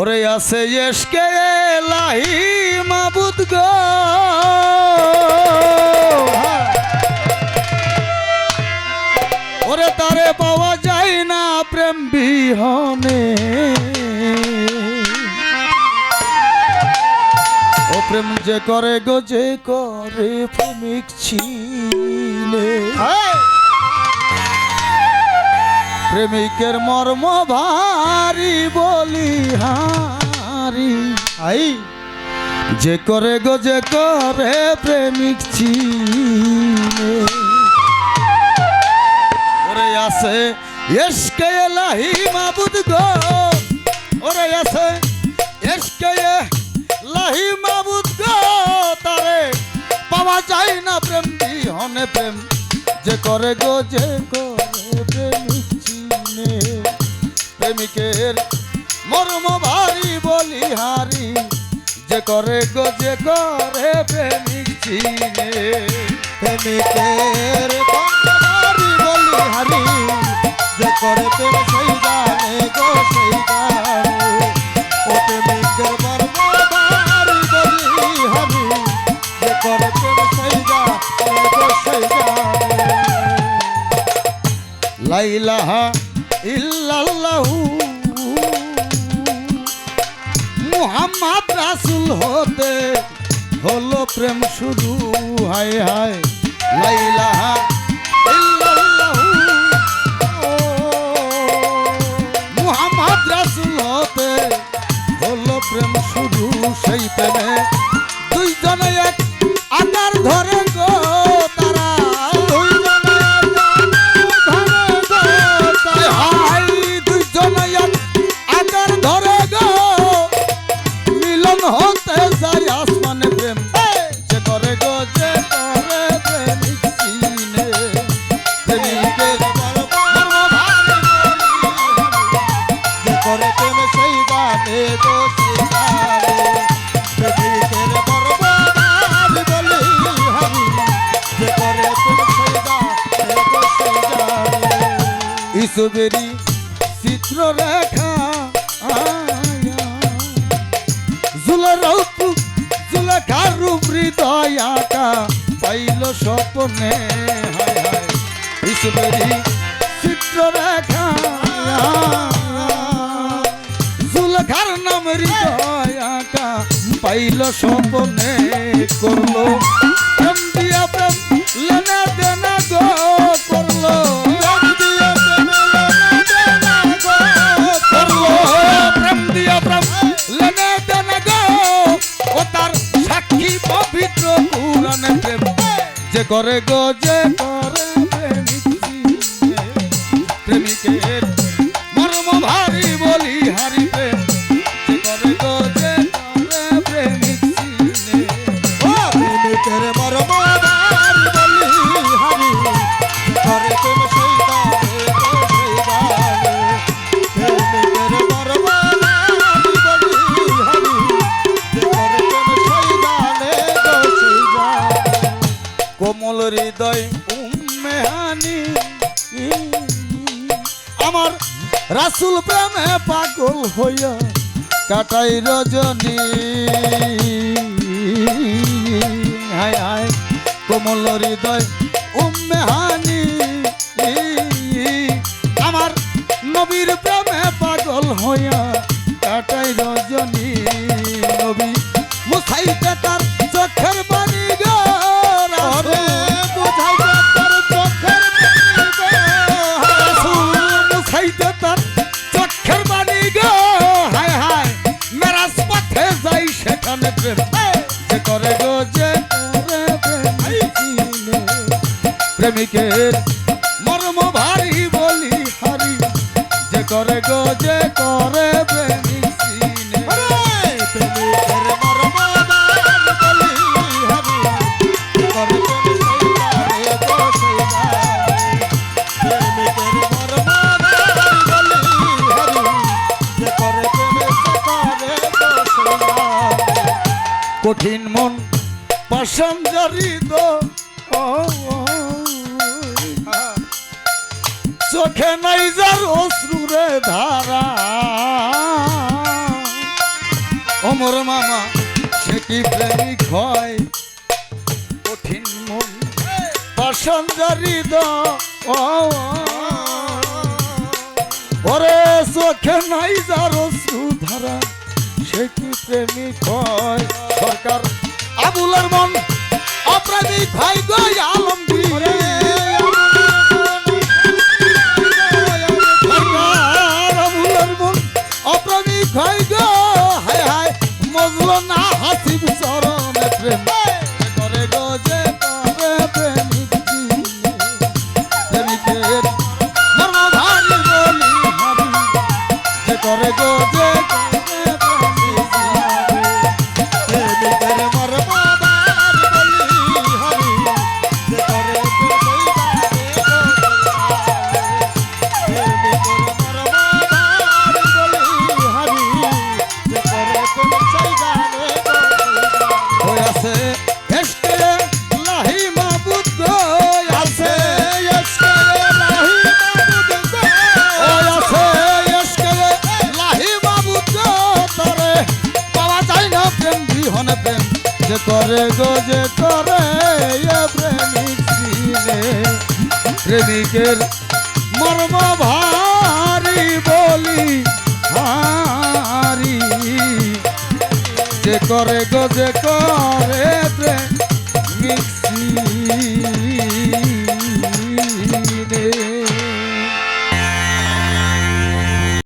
ওরে আছে এসকে লাহি মাবুদ গো। ওরে তারে পাওয়া যায় না প্রেম বিহনে। ও প্রেম যে করে গো, যে করে প্রেমিক ছিলে। প্রেমিকের মর্ম ভারি বলি হারি। আই। যে করে গো, যে করে প্রেমিক ওরে আছে এসকে লাহি মাবুদ গো। ওরে আছে এসকে লাহি মাবুদ গো। তারে পাওয়া যায় না প্রেম বিহনে প্রেম? যে করে গো, যে করে চিনে প্রেমিকের মর্ম ভারি বলিহারি যে করে গো, যে করে প্রেমিক চিনে। প্রেমিকের বাড়ি বলি হারি, যে করে প্রেম সেই জানে গো ইল্লাল্লাহু মুহাম্মদ রাসূল হতে হলো প্রেম শুরু হায় হায় লাইলাহা ইসুবেরি চিত্র রেখা জুলরৌতু জুলখার হৃদয় আকা, পাইল স্বপ্নে, হায় হায়। ঈশ্বরী চিত্র রেখা জুলখার নাম হৃদয় আকা, পাইল স্বপ্নে, করল করে গো করে। কোমল হৃদয় উম্মেহানি আমার রাসুল প্রেমে পাগল হইয়া কাটাই রজনী। হায় হায়, কোমল হৃদয় উম্মেহানি আমার নবীর প্রেমে পাগল হইয়া কাটাই রজনী। প্রেমিকের মর্ম ভারী বলি হারি। যে করে গো যে করে প্রেমিক। কঠিন মন পাশান জড়িত চোখে নাই যার অশ্রুরে ধারা। অমর মামা, সে কি প্রেমিক হয়? কঠিন মন পাশাঞ্জারি ও ওরে চোখে নাই যার সুধারা সে কি প্রেমিক হয়? সরকার আবুলের মন, অপ্রেমিক ভাই গো আলমগীর। সরকার ভাই গো, হায় হায়, মজলো না হাসিব চরণে প্রেম করে গো যে করে প্রেমিক। প্রেমিকের মর্ম ভারী বলি হারি যে করে গো যে বিহনে প্রেম যে করে গো, যে করে প্রেমিক সিনে প্রেমিকের মর্ম ভারি বলি হারি। যে করে গো, যে করে